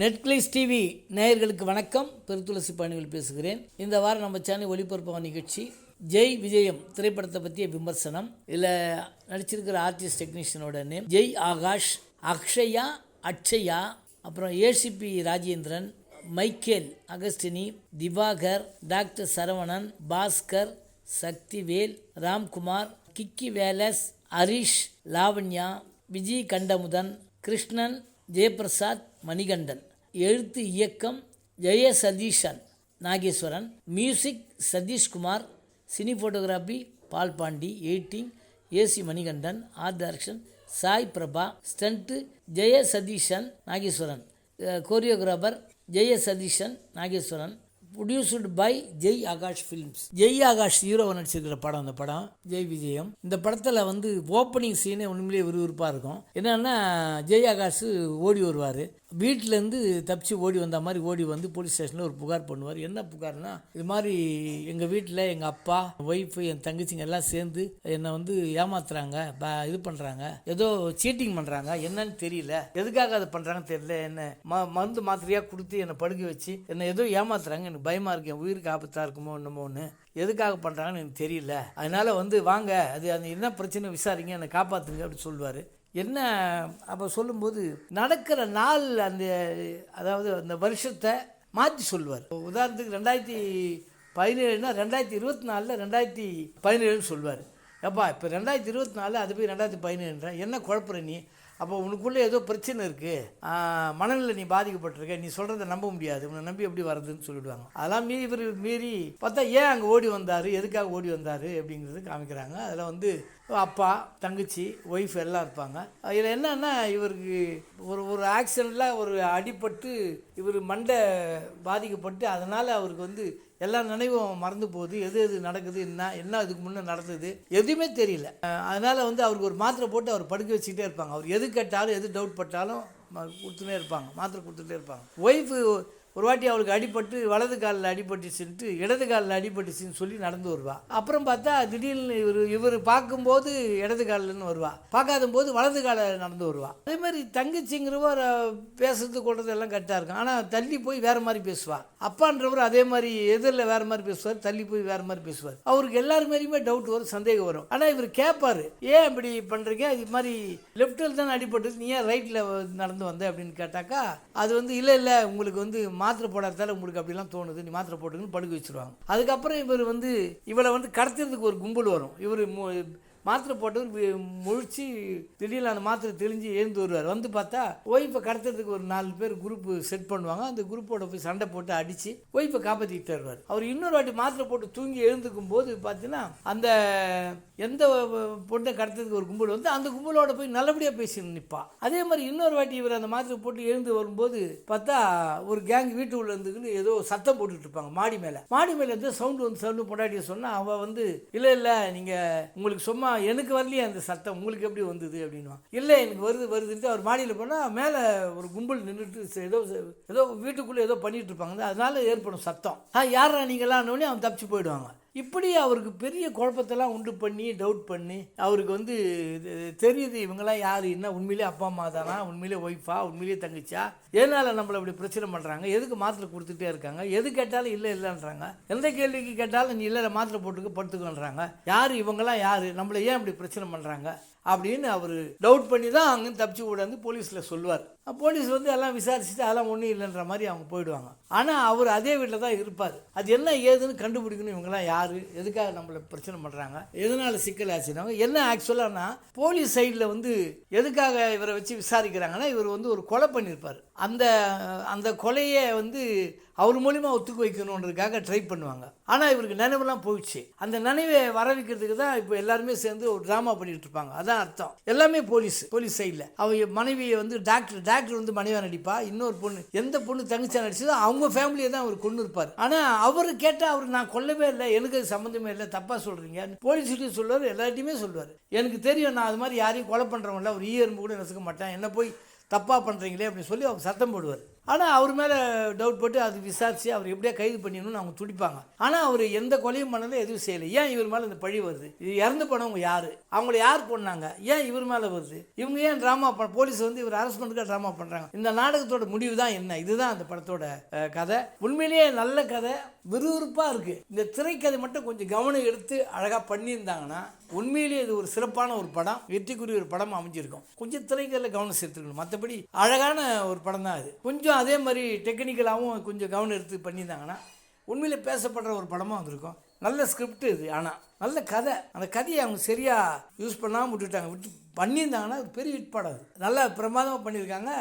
Netflix TV நேயர்களுக்கு வணக்கம். பெருத்துளசி பயணிகள் பேசுகிறேன். இந்த வாரம் நம்ம சேனல் ஒளிபரப்பான நிகழ்ச்சி ஜெய் விஜயம் திரைப்படத்தை பற்றிய விமர்சனம். இதில் நடிச்சிருக்கிற ஆர்டிஸ்ட் டெக்னீஷியனோட நேம் ஜெய் ஆகாஷ் அக்ஷயா அக்ஷயா அப்புறம் ACP Rajendran Michael அகஸ்டினி Diwakar doctor Saravanan Bhaskar Sakthivel Ramkumar கிக்கி வேலஸ் ஹரிஷ் லாவண்யா விஜய் கண்டமுதன் கிருஷ்ணன் ஜெயபிரசாத் மணிகண்டன். எழுத்து இயக்கம் Jaya Satheeshan Nageswaran music Sathishkumar cine photography Paul Pandi editing AC Manikandan art direction Sai Prabha stunt Jaya Satheeshan Nageswaran choreographer Jaya Satheeshan Nageswaran produced by Jai Akash films Jai Akash ஹீரோவை நடிச்சிருக்கிற படம் அந்த படம் ஜெய் விஜயம். இந்த படத்தில் வந்து opening சீனே உண்மையிலேயே விறுவிறுப்பாக இருக்கும். என்னென்னா ஜெய் ஆகாஷ் ஓடி வருவார். வீட்டிலேருந்து தப்பிச்சு ஓடி வந்த மாதிரி ஓடி வந்து போலீஸ் ஸ்டேஷனில் ஒரு புகார் பண்ணுவார். என்ன புகார்னா இது மாதிரி எங்கள் வீட்டில் எங்கள் அப்பா ஒய்ஃபு என் தங்கச்சிங்க எல்லாம் சேர்ந்து என்னை வந்து ஏமாத்துறாங்க ப இது பண்ணுறாங்க ஏதோ சீட்டிங் பண்ணுறாங்க என்னன்னு தெரியல. எதுக்காக அதை பண்ணுறாங்கன்னு தெரியல. என்ன ம மருந்து மாத்திரையாக கொடுத்து என்னை படுக்க வச்சு என்னை ஏதோ ஏமாத்துறாங்க. எனக்கு பயமாக இருக்கு. என் உயிருக்கு ஆபத்தாக இருக்குமோ என்னமோன்னு. எதுக்காக பண்ணுறாங்கன்னு எனக்கு தெரியல. அதனால் வந்து வாங்க. அது அந்த என்ன பிரச்சனை? விசாரிங்க. என்னை காப்பாற்றுங்க அப்படின்னு சொல்லுவார். என்ன அப்போ சொல்லும்போது நடக்கிற நாள் அந்த அதாவது அந்த வருஷத்தை மாற்றி சொல்லுவார் உதாரணத்துக்கு ரெண்டாயிரத்தி பதினேழுனா ரெண்டாயிரத்தி இருபத்தி நாலில் ரெண்டாயிரத்தி பதினேழுன்னு சொல்லுவார் எப்பா இப்போ ரெண்டாயிரத்தி இருபத்தி நாலு அது போய் ரெண்டாயிரத்தி பதினேழுன்ற என்ன குழப்புற நீ? அப்போ உனக்குள்ளே ஏதோ பிரச்சனை இருக்குது மனநிலை நீ பாதிக்கப்பட்டிருக்க. நீ சொல்கிறத நம்ப முடியாது. உன்னை நம்பி எப்படி வர்றதுன்னு சொல்லிடுவாங்க. அதெல்லாம் மீறி இவர் மீறி பார்த்தா ஏன் அங்கே ஓடி வந்தார்? எதுக்காக ஓடி வந்தார்? அப்படிங்கிறது காமிக்கிறாங்க. அதில் வந்து அப்பா தங்கச்சி ஒய்ஃப் எல்லாம் இருப்பாங்க. இதில் என்னன்னா இவருக்கு ஒரு ஒரு ஆக்சிடெண்ட்டில் ஒரு அடிபட்டு இவர் மண்டை பாதிக்கப்பட்டு அதனால் அவருக்கு வந்து எல்லா நினைவும் மறந்து போகுது. எது எது நடக்குது என்ன என்ன அதுக்கு முன்னே நடந்தது எதுவுமே தெரியல. அதனால் வந்து அவருக்கு ஒரு மாத்திரை போட்டு அவர் படுக்க வச்சுக்கிட்டே இருப்பாங்க. அவர் எது கேட்டாலும் எது டவுட் பட்டாலும் ம- கொடுத்துட்டே இருப்பாங்க. மாத்திரை கொடுத்துட்டே இருப்பாங்க. ஒய்ஃபு ஒரு வாட்டி அவளுக்கு அடிபட்டு வலது காலில் அடிபட்டுச்சுன்ட்டு இடது காலில் அடிபட்டுச்சுன்னு சொல்லி நடந்து வருவா. அப்புறம் பார்த்தா திடீர்னு இவர் இவர் பார்க்கும்போது இடது காலில்னு வருவா. பார்க்காத போது வலது காலில் நடந்து வருவா. அதே மாதிரி தங்கச்சிங்கிறவர் பேசுறது கொள்றது எல்லாம் கரெக்டாக இருக்கும். ஆனால் தள்ளி போய் வேறு மாதிரி பேசுவா. அப்பான்றவர் அதே மாதிரி எதிரில் வேறு மாதிரி பேசுவார் தள்ளி போய் வேறு மாதிரி பேசுவார். அவருக்கு எல்லாரு மேலேயுமே டவுட் வரும் சந்தேகம் வரும். ஆனால் இவர் கேட்பார் ஏன் இப்படி பண்ணுறீங்க இது மாதிரி லெஃப்டில் தான் அடிபட்டது நீ ஏன் ரைட்டில் நடந்து வந்த? அப்படின்னு கேட்டாக்கா அது வந்து இல்லை இல்லை உங்களுக்கு வந்து மாத்திரை போடாதால உங்களுக்கு அப்படிலாம் தோணுது. நீ மாத்திரை போட்டுங்கன்னு படுக்க வச்சுருவாங்க. அதுக்கப்புறம் இவர் வந்து இவளை வந்து கடத்துறதுக்கு ஒரு கும்பல் வரும். இவர் மாத்திரை போட்டு முழிச்சு திடீர்னு அந்த மாத்திரை தெளிஞ்சு எழுந்து வருவார். வந்து பார்த்தா ஒய்ஃபை கடத்துறதுக்கு ஒரு நாலு பேர் குரூப் செட் பண்ணுவாங்க. அந்த குரூப்போட போய் சண்டை போட்டு அடித்து ஒய்ஃபை காப்பாற்றிட்டு வருவார். அவர் இன்னொரு வாட்டி மாத்திரை போட்டு தூங்கி எழுந்துக்கும் போது பார்த்தீங்கன்னா அந்த எந்த பொண்ணை கடத்துறதுக்கு ஒரு கும்பல் வந்து அந்த கும்பலோட போய் நல்லபடியாக பேசி நிற்பா அதே மாதிரி இன்னொரு வாட்டி இவர் அந்த மாத்திரை போட்டு எழுந்து வரும்போது பார்த்தா ஒரு கேங் வீட்டுக்குள்ள இருந்துக்குன்னு ஏதோ சத்தம் போட்டுட்டு இருப்பாங்க மாடி மேலே. மாடி மேலே இருந்து சவுண்டு வந்து சவுண்டு பொண்டாட்டியை சொன்னால் அவள் வந்து இல்லை இல்லை நீங்கள் உங்களுக்கு சும்மா எனக்கு வரலையே அந்த சத்தம். உங்களுக்கு எப்படி வந்தது அப்படின்னுவான் இல்லை எனக்கு வருது வருதுன்ட்டு அவர் மாடியில் போனால் மேலே ஒரு கும்பல் நின்றுட்டு ஏதோ ஏதோ வீட்டுக்குள்ளே ஏதோ பண்ணிகிட்டு இருப்பாங்க. அதனால ஏற்படும் சத்தம். ஆ யாரா நீங்களான்னு அவன் தப்பிச்சு போயிடுவாங்க. இப்படி அவருக்கு பெரிய குழப்பத்தெல்லாம் உண்டு பண்ணி டவுட் பண்ணி அவருக்கு வந்து இது தெரியுது இவங்கெல்லாம் யார் என்ன உண்மையிலே அப்பா அம்மா தானா உண்மையிலே ஒய்ஃபா உண்மையிலே தங்கச்சியா? எதனால் நம்மளை இப்படி பிரச்சனை பண்ணுறாங்க எதுக்கு மாத்திரை கொடுத்துட்டே இருக்காங்க? எது கேட்டாலும் இல்லை இல்லைன்றாங்க. எந்த கேள்விக்கு கேட்டாலும் நீ இல்லை மாத்திரை போட்டுக்க படுத்துக்கன்றாங்க. யார் இவங்கெல்லாம் யார்? நம்மளை ஏன் இப்படி பிரச்சனை பண்ணுறாங்க அப்படின்னு அவர் டவுட் பண்ணி தான் அங்கே தப்பிச்சு விடாந்து போலீஸில் சொல்லுவார். போலீஸ் வந்து எல்லாம் விசாரிச்சுட்டு அதெல்லாம் ஒன்றும் இல்லைன்ற மாதிரி அவங்க போயிடுவாங்க. ஆனால் அவர் அதே வீட்டில் தான் இருப்பார். அது என்ன ஏதுன்னு கண்டுபிடிக்கணும் இவங்கெல்லாம் யார்? எதுக்காக நம்மளை பிரச்சனை பண்ணுறாங்க எதனால் சிக்கல் ஆச்சுனாங்க? என்ன ஆக்சுவலானா போலீஸ் சைடில் வந்து எதுக்காக இவரை வச்சு விசாரிக்கிறாங்கன்னா இவர் வந்து ஒரு கொலை பண்ணியிருப்பார் அந்த அந்த கொலையை வந்து அவர் மூலிமா ஒத்துக்கு வைக்கணுன்றதுக்காக ட்ரை பண்ணுவாங்க. ஆனால் இவருக்கு நினைவுலாம் போயிடுச்சு. அந்த நினைவை வர வைக்கிறதுக்கு தான் இப்போ எல்லாருமே சேர்ந்து ஒரு ட்ராமா பண்ணிகிட்டு இருப்பாங்க. அதான் அர்த்தம். எல்லாமே போலீஸ் போலீஸ் சைடில். அவங்க மனைவியை வந்து டாக்டர் டாக்டர் வந்து மனைவியாக நடிப்பா? இன்னொரு பொண்ணு. எந்த பொண்ணு தங்கச்சியா நடிச்சதோ அவங்க ஃபேமிலியை தான் அவர் கொண்டு இருப்பார். ஆனால் அவர் கேட்டால் அவர் நான் கொல்லவே இல்லை. எனக்கு அது சம்மந்தமே இல்லை. தப்பாக சொல்கிறீங்க போலீஸ்கிட்டையும் சொல்லுவார் எல்லார்ட்டையுமே சொல்லுவார். எனக்கு தெரியும் நான் அது மாதிரி யாரையும் கொலை பண்ணுறவங்கள ஒரு ஈ எறும்பு கூட நசுக்க மாட்டேன். என்ன போய் தப்பாக பண்ணுறீங்களே அப்படின்னு சொல்லி அவங்க சத்தம் போடுவார். ஆனால் அவர் மேலே டவுட் போட்டு அது விசாரித்து அவர் எப்படியா கைது பண்ணிடணும்னு அவங்க துடிப்பாங்க. ஆனால் அவர் எந்த கொலையும் பண்ணல எதுவும் செய்யலை. ஏன் இவர் மேலே இந்த பழி வருது? இது இறந்து போனவங்க யார்? அவங்கள யார் பண்ணாங்க ஏன் இவர் மேலே வருது? இவங்க ஏன் ட்ராமா பண்ண போலீஸ் வந்து இவர் அரெஸ்ட் பண்ணுறதுக்காக ட்ராமா பண்ணுறாங்க இந்த நாடகத்தோட முடிவு தான் என்ன? இதுதான் அந்த படத்தோட கதை. உண்மையிலேயே நல்ல கதை. விறுவிறுப்பாக இருக்குது இந்த திரைக்கதை மட்டும் கொஞ்சம் கவனம் எடுத்து அழகாக பண்ணியிருந்தாங்கன்னா உண்மையிலேயே இது ஒரு சிறப்பான ஒரு படம். வெற்றிக்குரிய ஒரு படம் அமைஞ்சிருக்கும். கொஞ்சம் திரைக்கதையில் கவனம் செலுத்திருக்கணும். மற்றபடி அழகான ஒரு படம் தான் அது கொஞ்சம் அதே மாதிரி டெக்னிக்கலாகவும் கொஞ்சம் கவனம் எடுத்து பண்ணியிருந்தாங்கன்னா உண்மையில் பேசப்படுற ஒரு படமாக வந்திருக்கும். நல்ல ஸ்கிரிப்ட் இது ஆனால் நல்ல கதை. அந்த கதையை அவங்க சரியாக யூஸ் பண்ணாமல் விட்டுட்டாங்க. விட்டு பண்ணியிருந்தாங்கன்னா பெரிய ஹிட் படம் அது. நல்லா பிரமாதமாக பண்ணியிருக்காங்க.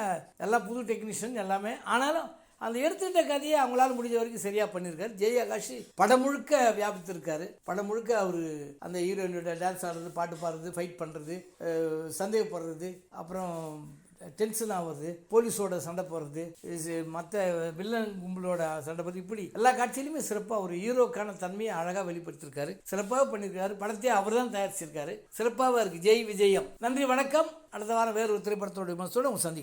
எல்லாம் புது டெக்னீஷியன் எல்லாமே. ஆனாலும் அந்த எடுத்துக்கிட்ட கதையை அவங்களால முடிஞ்ச வரைக்கும் சரியாக பண்ணியிருக்காரு. ஜெயகாஷி படம் முழுக்க வியாபித்திருக்காரு. படம் முழுக்க அவர் அந்த ஹீரோயினோட டான்ஸ் ஆடுறது பாட்டு பாடுறது ஃபைட் பண்ணுறது சந்தேகப்படுறது. அப்புறம் டென்ஷன் ஆகுறது போலீஸோட சண்டை போடுறது மற்ற வில்லன் கும்பலோட சண்டை போடுறது இப்படி எல்லா காட்சியிலுமே சிறப்பாக ஒரு ஹீரோக்கான தன்மையை அழகாக வெளிப்படுத்தியிருக்காரு சிறப்பாக பண்ணியிருக்காரு. படத்தை அவர் தான் தயாரிச்சிருக்காரு. சிறப்பாக இருக்குது ஜெய் விஜயம். நன்றி வணக்கம். அடுத்த வாரம் வேறு ஒரு திரைப்படத்தோட விமர்சனோட உங்க சந்திக்கிறேன்